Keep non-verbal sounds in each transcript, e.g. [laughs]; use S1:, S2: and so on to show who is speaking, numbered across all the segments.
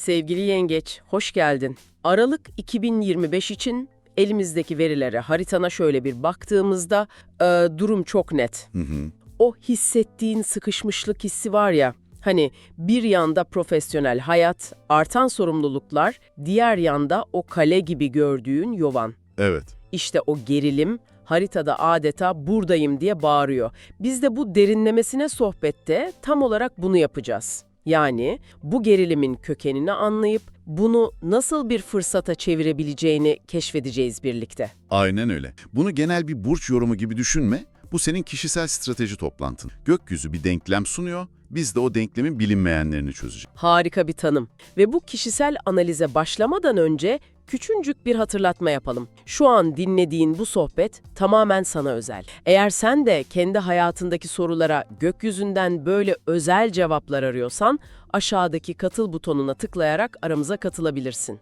S1: Sevgili yengeç, hoş geldin. Aralık 2025 için elimizdeki verilere, haritana şöyle bir baktığımızda e, durum çok net.
S2: Hı hı.
S1: O hissettiğin sıkışmışlık hissi var ya, hani bir yanda profesyonel hayat, artan sorumluluklar, diğer yanda o kale gibi gördüğün yovan.
S2: Evet.
S1: İşte o gerilim haritada adeta buradayım diye bağırıyor. Biz de bu derinlemesine sohbette tam olarak bunu yapacağız. Yani bu gerilimin kökenini anlayıp bunu nasıl bir fırsata çevirebileceğini keşfedeceğiz birlikte.
S2: Aynen öyle. Bunu genel bir burç yorumu gibi düşünme. Bu senin kişisel strateji toplantın. Gökyüzü bir denklem sunuyor, biz de o denklemin bilinmeyenlerini çözeceğiz.
S1: Harika bir tanım. Ve bu kişisel analize başlamadan önce küçücük bir hatırlatma yapalım. Şu an dinlediğin bu sohbet tamamen sana özel. Eğer sen de kendi hayatındaki sorulara gökyüzünden böyle özel cevaplar arıyorsan, aşağıdaki katıl butonuna tıklayarak aramıza katılabilirsin.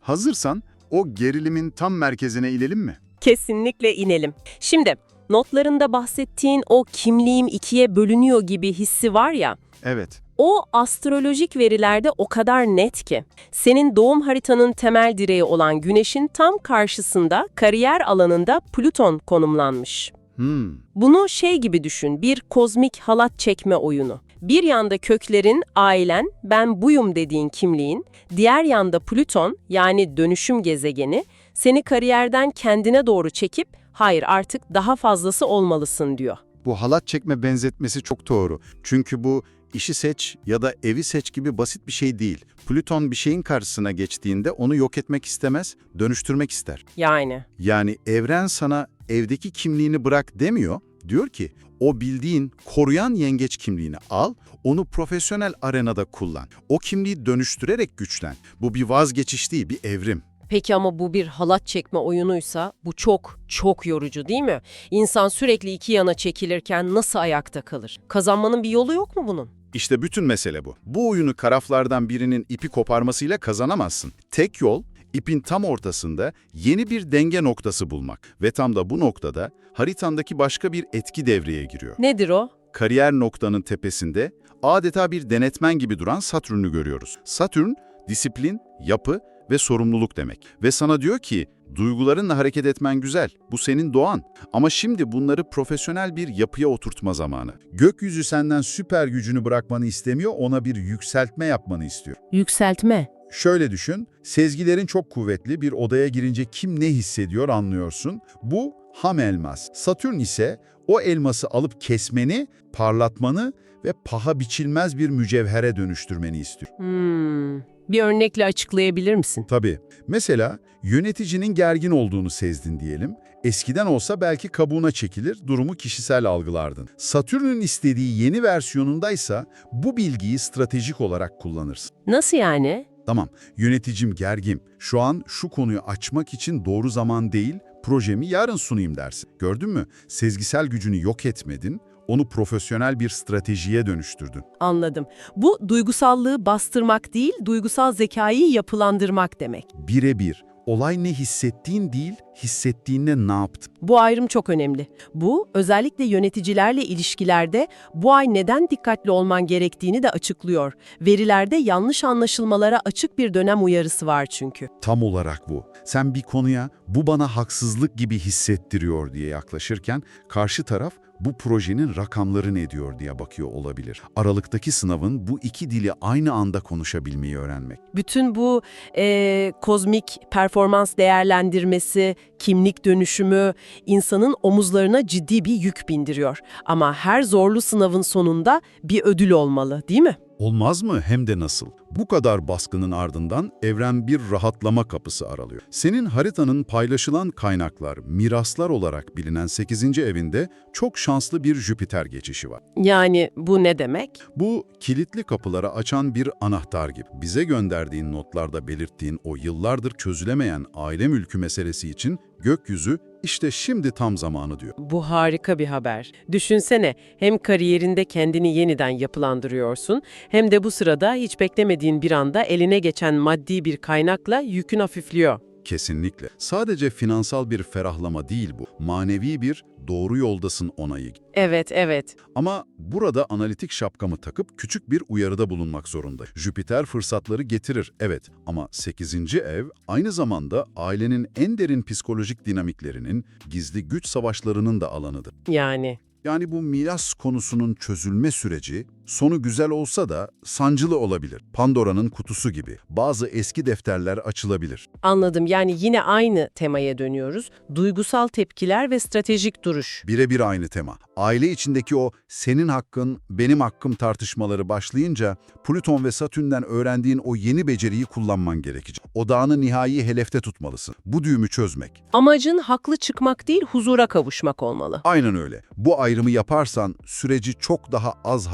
S3: Hazırsan o gerilimin tam merkezine inelim mi?
S4: Kesinlikle inelim. Şimdi notlarında bahsettiğin o kimliğim ikiye bölünüyor gibi hissi var ya,
S3: Evet.
S4: o astrolojik verilerde o kadar net ki. Senin doğum haritanın temel direği olan Güneş'in tam karşısında kariyer alanında Plüton konumlanmış.
S3: Hmm.
S4: Bunu şey gibi düşün, bir kozmik halat çekme oyunu. Bir yanda köklerin, ailen, ben buyum dediğin kimliğin, diğer yanda Plüton yani dönüşüm gezegeni seni kariyerden kendine doğru çekip hayır artık daha fazlası olmalısın diyor.
S3: Bu halat çekme benzetmesi çok doğru. Çünkü bu işi seç ya da evi seç gibi basit bir şey değil. Plüton bir şeyin karşısına geçtiğinde onu yok etmek istemez, dönüştürmek ister.
S4: Yani
S3: Yani evren sana evdeki kimliğini bırak demiyor. Diyor ki o bildiğin koruyan yengeç kimliğini al, onu profesyonel arenada kullan. O kimliği dönüştürerek güçlen. Bu bir vazgeçiş değil, bir evrim.
S4: Peki ama bu bir halat çekme oyunuysa bu çok çok yorucu değil mi? İnsan sürekli iki yana çekilirken nasıl ayakta kalır? Kazanmanın bir yolu yok mu bunun?
S3: İşte bütün mesele bu. Bu oyunu karaflardan birinin ipi koparmasıyla kazanamazsın. Tek yol ipin tam ortasında yeni bir denge noktası bulmak ve tam da bu noktada haritandaki başka bir etki devreye giriyor.
S4: Nedir o?
S3: Kariyer noktanın tepesinde adeta bir denetmen gibi duran Satürn'ü görüyoruz. Satürn disiplin, yapı ve sorumluluk demek. Ve sana diyor ki duygularınla hareket etmen güzel. Bu senin doğan. Ama şimdi bunları profesyonel bir yapıya oturtma zamanı. Gökyüzü senden süper gücünü bırakmanı istemiyor, ona bir yükseltme yapmanı istiyor.
S1: Yükseltme.
S3: Şöyle düşün, sezgilerin çok kuvvetli bir odaya girince kim ne hissediyor anlıyorsun. Bu ham elmas. Satürn ise o elması alıp kesmeni, parlatmanı ve paha biçilmez bir mücevhere dönüştürmeni istiyor.
S1: Hmm. Bir örnekle açıklayabilir misin?
S3: Tabii. Mesela yöneticinin gergin olduğunu sezdin diyelim. Eskiden olsa belki kabuğuna çekilir, durumu kişisel algılardın. Satürn'ün istediği yeni versiyonundaysa bu bilgiyi stratejik olarak kullanırsın.
S1: Nasıl yani?
S3: Tamam, yöneticim gergin. Şu an şu konuyu açmak için doğru zaman değil, projemi yarın sunayım dersin. Gördün mü? Sezgisel gücünü yok etmedin, onu profesyonel bir stratejiye dönüştürdün.
S4: Anladım. Bu duygusallığı bastırmak değil, duygusal zekayı yapılandırmak demek.
S3: Birebir. Olay ne hissettiğin değil, hissettiğinle ne yaptın.
S4: Bu ayrım çok önemli. Bu, özellikle yöneticilerle ilişkilerde bu ay neden dikkatli olman gerektiğini de açıklıyor. Verilerde yanlış anlaşılmalara açık bir dönem uyarısı var çünkü.
S3: Tam olarak bu. Sen bir konuya bu bana haksızlık gibi hissettiriyor diye yaklaşırken karşı taraf bu projenin rakamları ne diyor diye bakıyor olabilir. Aralıktaki sınavın bu iki dili aynı anda konuşabilmeyi öğrenmek.
S4: Bütün bu eee, kozmik performans değerlendirmesi, kimlik dönüşümü insanın omuzlarına ciddi bir yük bindiriyor. Ama her zorlu sınavın sonunda bir ödül olmalı, değil mi?
S3: Olmaz mı? Hem de nasıl? Bu kadar baskının ardından evren bir rahatlama kapısı aralıyor. Senin haritanın paylaşılan kaynaklar, miraslar olarak bilinen 8. evinde çok şanslı bir Jüpiter geçişi var.
S4: Yani bu ne demek?
S3: Bu kilitli kapıları açan bir anahtar gibi. Bize gönderdiğin notlarda belirttiğin o yıllardır çözülemeyen aile mülkü meselesi için gökyüzü işte şimdi tam zamanı diyor.
S1: Bu harika bir haber. Düşünsene, hem kariyerinde kendini yeniden yapılandırıyorsun, hem de bu sırada hiç beklemediğin bir anda eline geçen maddi bir kaynakla yükün hafifliyor.
S3: Kesinlikle. Sadece finansal bir ferahlama değil bu. Manevi bir doğru yoldasın onayı.
S4: Evet, evet.
S3: Ama burada analitik şapkamı takıp küçük bir uyarıda bulunmak zorunda. Jüpiter fırsatları getirir, evet. Ama 8. ev aynı zamanda ailenin en derin psikolojik dinamiklerinin, gizli güç savaşlarının da alanıdır.
S4: Yani
S3: Yani bu miras konusunun çözülme süreci sonu güzel olsa da sancılı olabilir. Pandora'nın kutusu gibi. Bazı eski defterler açılabilir.
S4: anladım. Yani yine aynı temaya dönüyoruz. Duygusal tepkiler ve stratejik duruş.
S3: Birebir aynı tema. Aile içindeki o senin hakkın, benim hakkım tartışmaları başlayınca Plüton ve Satürn'den öğrendiğin o yeni beceriyi kullanman gerekecek. Odağını nihai hedefte tutmalısın. Bu düğümü çözmek.
S4: Amacın haklı çıkmak değil, huzura kavuşmak olmalı.
S3: Aynen öyle. Bu ayrımı yaparsan süreci çok daha az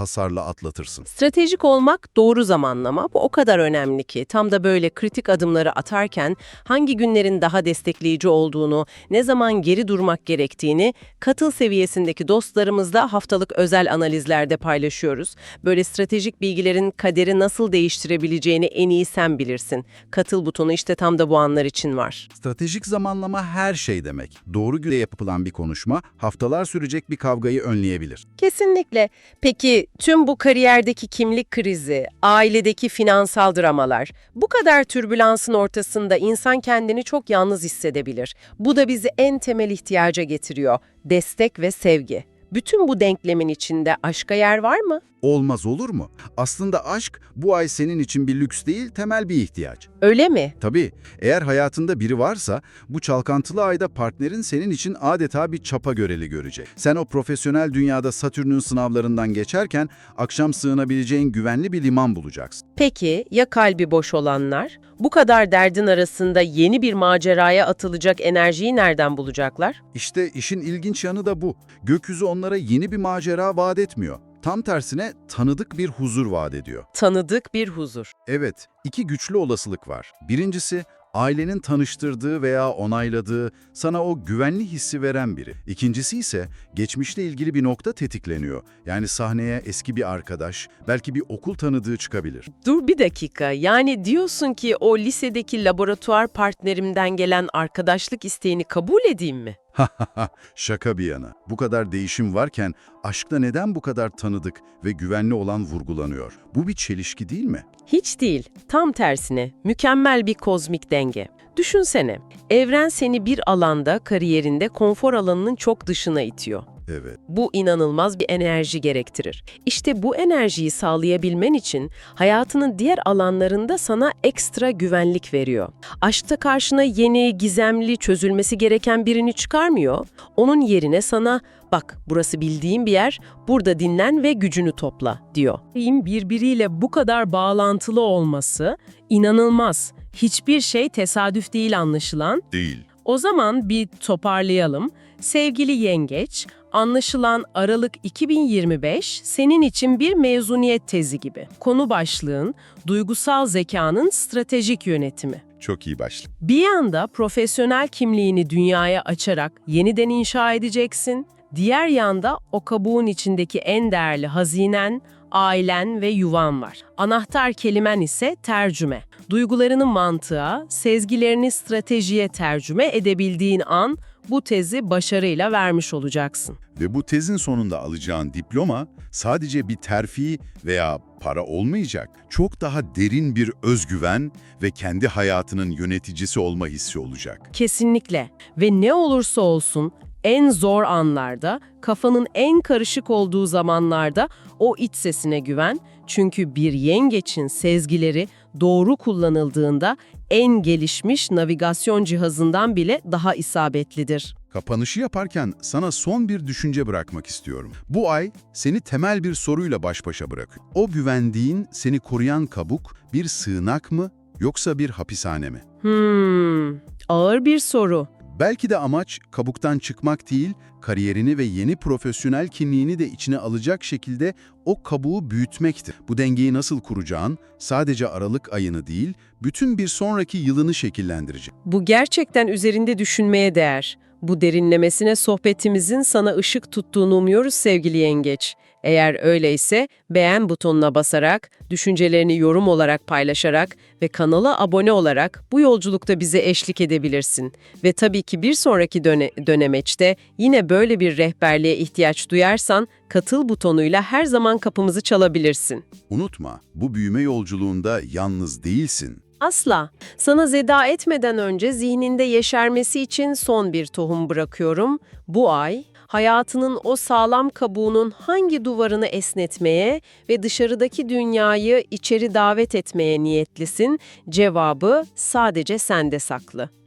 S3: hasarla atlatırsın.
S4: Stratejik olmak, doğru zamanlama bu o kadar önemli ki tam da böyle kritik adımları atarken hangi günlerin daha destekleyici olduğunu, ne zaman geri durmak gerektiğini katıl seviyesindeki dostlarımızla haftalık özel analizlerde paylaşıyoruz. Böyle stratejik bilgilerin kaderi nasıl değiştirebileceğini en iyi sen bilirsin. Katıl butonu işte tam da bu anlar için var.
S3: Stratejik zamanlama her şey demek. Doğru güne yapılan bir konuşma haftalar sürecek bir kavgayı önleyebilir.
S4: Kesinlikle. Peki tüm bu kariyerdeki kimlik krizi, ailedeki finansal dramalar, bu kadar türbülansın ortasında insan kendini çok yalnız hissedebilir. Bu da bizi en temel ihtiyaca getiriyor. Destek ve sevgi. Bütün bu denklemin içinde aşka yer var mı?
S3: Olmaz olur mu? Aslında aşk bu ay senin için bir lüks değil, temel bir ihtiyaç.
S4: Öyle mi?
S3: Tabii, eğer hayatında biri varsa bu çalkantılı ayda partnerin senin için adeta bir çapa göreli görecek. Sen o profesyonel dünyada Satürn'ün sınavlarından geçerken akşam sığınabileceğin güvenli bir liman bulacaksın.
S4: Peki ya kalbi boş olanlar? Bu kadar derdin arasında yeni bir maceraya atılacak enerjiyi nereden bulacaklar?
S3: İşte işin ilginç yanı da bu. Gökyüzü onlara yeni bir macera vaat etmiyor. Tam tersine tanıdık bir huzur vaat ediyor.
S4: Tanıdık bir huzur.
S3: Evet, iki güçlü olasılık var. Birincisi, ailenin tanıştırdığı veya onayladığı, sana o güvenli hissi veren biri. İkincisi ise geçmişle ilgili bir nokta tetikleniyor. Yani sahneye eski bir arkadaş, belki bir okul tanıdığı çıkabilir.
S4: Dur bir dakika. Yani diyorsun ki o lisedeki laboratuvar partnerimden gelen arkadaşlık isteğini kabul edeyim mi? [laughs]
S3: Şaka bir yana. Bu kadar değişim varken aşkta neden bu kadar tanıdık ve güvenli olan vurgulanıyor? Bu bir çelişki değil mi?
S4: Hiç değil. Tam tersine. Mükemmel bir kozmik denge. Düşünsene. Evren seni bir alanda, kariyerinde konfor alanının çok dışına itiyor.
S3: Evet.
S4: Bu inanılmaz bir enerji gerektirir. İşte bu enerjiyi sağlayabilmen için hayatının diğer alanlarında sana ekstra güvenlik veriyor. Aşkta karşına yeni, gizemli, çözülmesi gereken birini çıkarmıyor. Onun yerine sana bak burası bildiğim bir yer, burada dinlen ve gücünü topla diyor.
S5: birbiriyle bu kadar bağlantılı olması inanılmaz. Hiçbir şey tesadüf değil anlaşılan.
S3: Değil.
S5: O zaman bir toparlayalım. Sevgili yengeç, anlaşılan Aralık 2025 senin için bir mezuniyet tezi gibi. Konu başlığın duygusal zekanın stratejik yönetimi.
S3: Çok iyi başlık.
S5: Bir yanda profesyonel kimliğini dünyaya açarak yeniden inşa edeceksin. Diğer yanda o kabuğun içindeki en değerli hazinen, ailen ve yuvan var. Anahtar kelimen ise tercüme. Duygularını mantığa, sezgilerini stratejiye tercüme edebildiğin an bu tezi başarıyla vermiş olacaksın.
S3: Ve bu tezin sonunda alacağın diploma sadece bir terfi veya para olmayacak. Çok daha derin bir özgüven ve kendi hayatının yöneticisi olma hissi olacak.
S5: Kesinlikle. Ve ne olursa olsun en zor anlarda, kafanın en karışık olduğu zamanlarda o iç sesine güven. Çünkü bir yengeçin sezgileri doğru kullanıldığında en gelişmiş navigasyon cihazından bile daha isabetlidir.
S3: Kapanışı yaparken sana son bir düşünce bırakmak istiyorum. Bu ay seni temel bir soruyla baş başa bırakıyor. O güvendiğin, seni koruyan kabuk bir sığınak mı yoksa bir hapishane mi?
S5: Hmm, ağır bir soru.
S3: Belki de amaç kabuktan çıkmak değil, kariyerini ve yeni profesyonel kimliğini de içine alacak şekilde o kabuğu büyütmektir. Bu dengeyi nasıl kuracağın sadece Aralık ayını değil, bütün bir sonraki yılını şekillendirecek.
S4: Bu gerçekten üzerinde düşünmeye değer. Bu derinlemesine sohbetimizin sana ışık tuttuğunu umuyoruz sevgili yengeç. Eğer öyleyse beğen butonuna basarak, düşüncelerini yorum olarak paylaşarak ve kanala abone olarak bu yolculukta bize eşlik edebilirsin. Ve tabii ki bir sonraki döne dönemeçte yine böyle bir rehberliğe ihtiyaç duyarsan katıl butonuyla her zaman kapımızı çalabilirsin.
S3: Unutma, bu büyüme yolculuğunda yalnız değilsin.
S4: Asla. Sana zeda etmeden önce zihninde yeşermesi için son bir tohum bırakıyorum. Bu ay hayatının o sağlam kabuğunun hangi duvarını esnetmeye ve dışarıdaki dünyayı içeri davet etmeye niyetlisin? Cevabı sadece sende saklı.